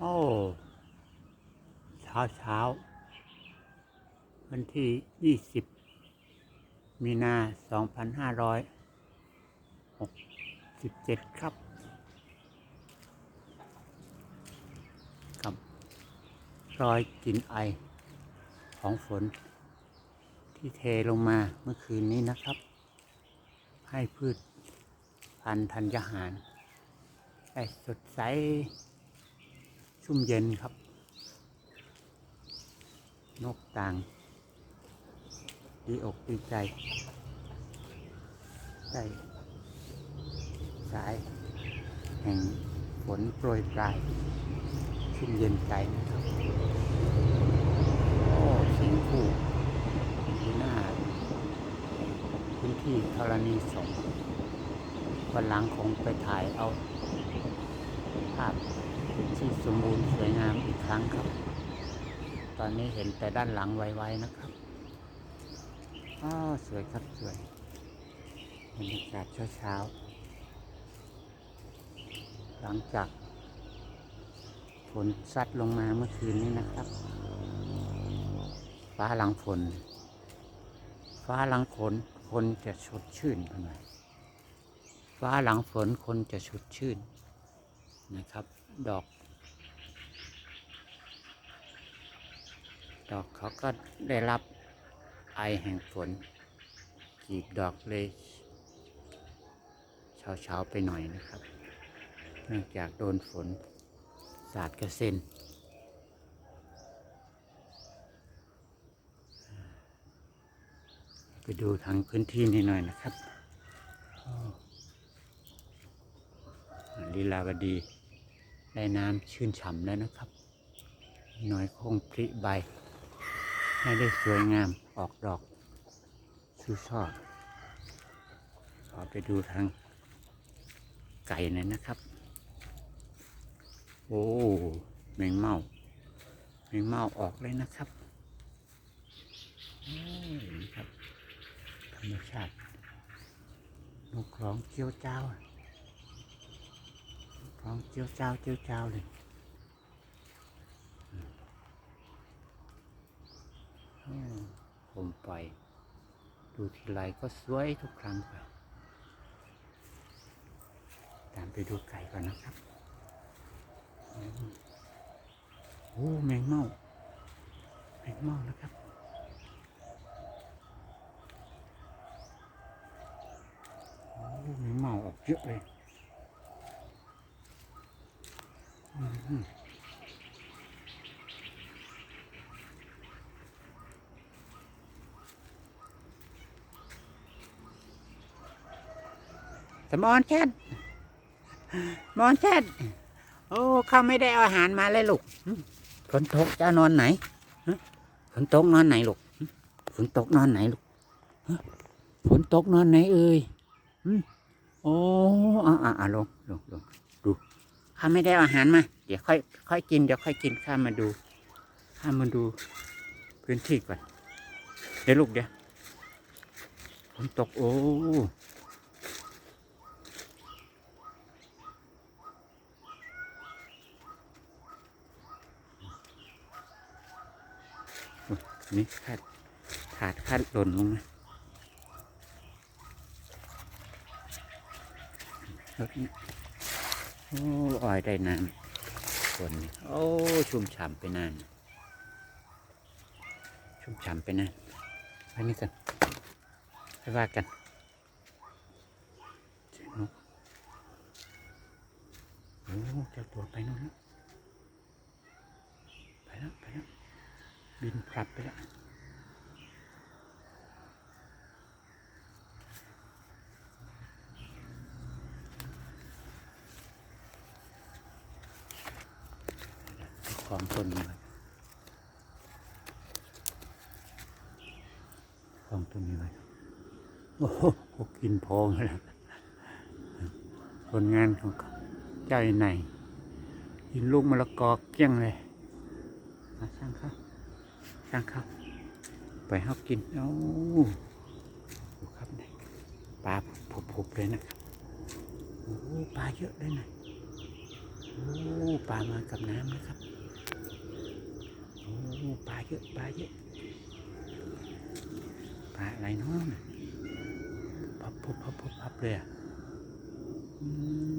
โอ้ เช้าเช้า วันที่ยี่สิบ มีนาสองพันห้าร้อยหกสิบเจ็ดครับ กับ รอยกลิ่นไอของฝน ที่เทลงมาเมื่อคืนนี้นะครับ ให้พืชพันธัญญาหารได้สดใส ชุ่มเย็นครับ นกต่าง ดีอกดีใจได้สาย แห่งฝนโปรยปลาย ชุ่มเย็นใจนะครับ โอ้สิงคู่ที่หน้าพื้นที่ธรณีสงวันหลังคงไปถ่ายเอาภาพ ที่สมบูรณ์สวยงามอีกครั้งครับ ตอนนี้เห็นแต่ด้านหลังไวๆนะครับอ้าสวยครับสวยบรรยากาศเช้าๆ หลังจากฝนซัดลงมาเมื่อคืนนี้นะครับ ฟ้าหลังฝน ฟ้าหลังฝนคนจะสดชื่นกันหน่อยฟ้าหลังฝนคนจะสดชื่นนะครับ ดอก ดอกเขาก็ได้รับไอแห่งฝนกีบดอกเลยเช้าๆไปหน่อยนะครับ เนื่องจากโดนฝนสาดกระเซ็นไปดูทางพื้นที่นี้หน่อยนะครับ ลีลาวดี ได้น้ำชื่นฉ่ำแล้วนะครับ หน่อยคงพลิใบ ให้ได้สวยงามออกดอกชูช่อขอไปดูทางไก่หน่อยนะครับ โอ้แมงเม่าแมงเม่าออกเลยนะครับนี่ครับธรรมชาตินกร้องเจียวเจ้านกร้องเจียวเจ้าเจียวเจ้าเลยอืม ผมไปดูทีไรก็สวยทุกครั้งไปตามไปดูไก่ก่อนนะครับโอ้แมงเม่าแมงเม่านะครับโอ้มีเม่าออกเยอะเลยอื้อ สมอนแค่มอนแค่โอ้เขาไม่ได้เอาอาหารมาเลยลูกฝนตกจะนอนไหนฝนตกนอนไหนลูกฝนตกนอนไหนลูกฝนตกนอนไหนเอ่ยโอ้อ่าอ่าลงลงลงดูข้าไม่ได้อาอาหารมา เดี๋ยวค่อย ค่อยกิน เดี๋ยวค่อยกินข้ามาดู ข้ามาดู พื้นที่ก่อน เดี๋ยวลูกเดี๋ยวฝนตกโอ้ นี่คาดถาดคาดหล่นลงมารถนี้โอ้อ้อยได้น้ำฝนนี่โอ้ชุ่มฉ่ำไปนาน ชุ่มฉ่ำไปนานไปนี่กันไปว่ากันนกโอ้เจ้าตัวไปนู่นแล้วไปแล้วไปแล้ว บินพลับไปแล้วของต้นนี้ไว้ของต้นนี้ไว้โอ้โหกินพองแล้วผลงานของเขาเจ้าอยู่ไหนกินลูกมะละกอเกี้ยงเลยมาช่างเขาช่างเขาไปห้ากินโอ้ดูครับนี่ปลาผุบๆเลยนะครับโอ้ปลาเยอะเลยนะโอ้ปลามากับน้ำนะครับโอ้ปลาเยอะปลาเยอะปลาอะไรเนาะน่ะพับพับพับพับพับเลยอะอืม